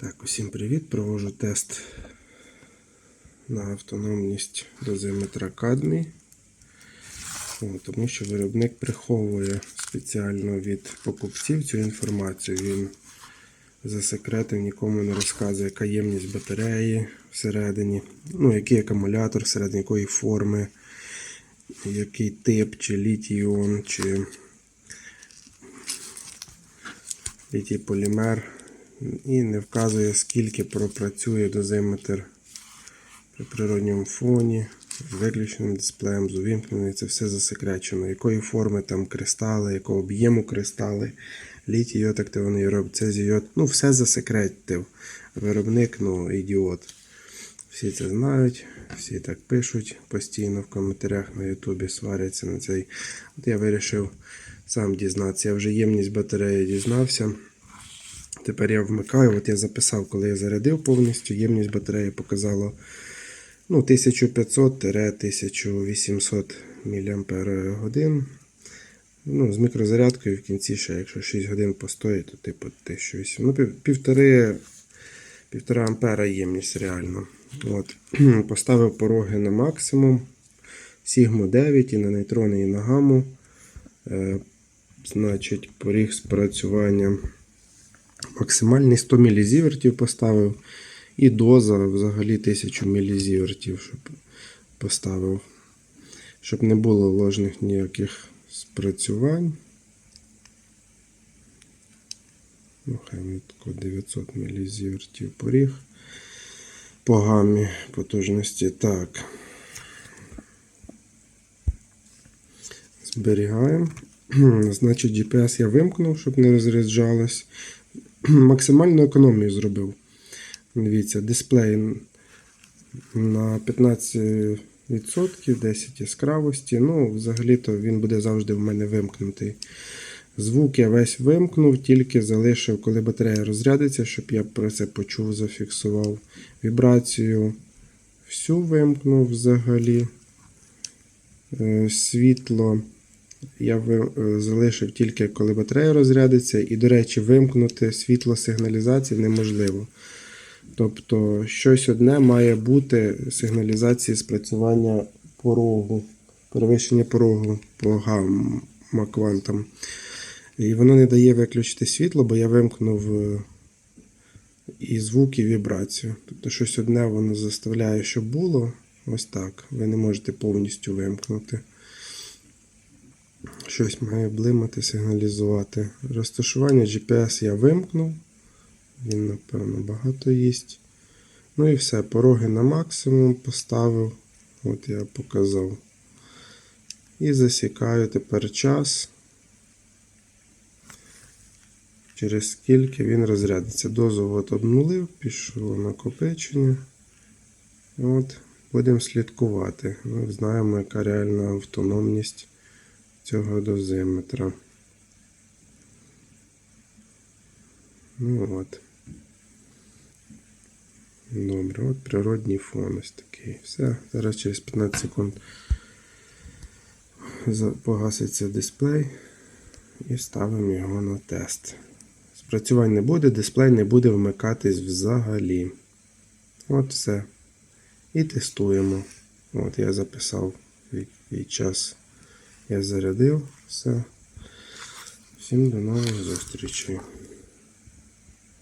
Так, усім привіт. Провожу тест на автономність дозиметра кадмій. Тому що виробник приховує спеціально від покупців цю інформацію. Він засекретив, нікому не розказує, яка ємність батареї всередині, ну, який акумулятор всередині, якої форми, який тип, чи літій-іон, чи літій полімер і не вказує, скільки пропрацює дозиметр при природньому фоні, з виключеним дисплеєм, з увімкненим. Це все засекречено. Якої форми там кристали, якого об'єму кристали, літій йод активний робить, цезій йод. Ну, все засекретив. Виробник, ну, ідіот. Всі це знають, всі так пишуть постійно в коментарях на Ютубі, сваряться на цей. От я вирішив сам дізнатися. Я вже ємність батареї дізнався. Тепер я вмикаю, от я записав, коли я зарядив повністю, ємність батареї показало ну, 1500-1800 мАч. Ну, з мікрозарядкою в кінці ще, якщо 6 годин постоїть, то типу 1800. Ну, півтори, півтора ампера ємність реально. От. Поставив пороги на максимум. Сігму 9 і на нейтрони, і на гаму. Е, значить, поріг спрацювання максимальний 100 мілізівертів поставив. І доза взагалі 1000 мілізівертів, щоб поставив. Щоб не було ложних ніяких спрацювань. Ну, хай тако 900 мілізівертів поріг. По гамі потужності. Так. Зберігаємо. Значить, GPS я вимкнув, щоб не розряджалось. Максимальну економію зробив. Дивіться, дисплей на 15%, 10 яскравості. Ну, взагалі-то він буде завжди в мене вимкнутий. Звук я весь вимкнув, тільки залишив, коли батарея розрядиться, щоб я про це почув, зафіксував. Вібрацію всю вимкнув взагалі. Е, Світло я е, залишив тільки коли батарея розрядиться, і, до речі, вимкнути світло сигналізації неможливо. Тобто, щось одне має бути сигналізації спрацювання порогу, перевищення порогу по гамма-квантам. І воно не дає виключити світло, бо я вимкнув е, і звук, і вібрацію. Тобто щось одне воно заставляє, щоб було. Ось так. Ви не можете повністю вимкнути. Щось має блимати, сигналізувати. Розташування GPS я вимкнув. Він, напевно, багато їсть. Ну і все, пороги на максимум поставив. От я показав. І засікаю тепер час. Через скільки він розрядиться. Дозу от обнулив, пішло накопичення. От, будемо слідкувати. Ми знаємо, яка реальна автономність цього дозиметра. Ну от. Добре, от природній фон ось такий. Все, зараз через 15 секунд погаситься дисплей і ставимо його на тест. Спрацювань не буде, дисплей не буде вмикатись взагалі. От все. І тестуємо. От я записав який час я зарядив. Все. Всім до нових зустрічей.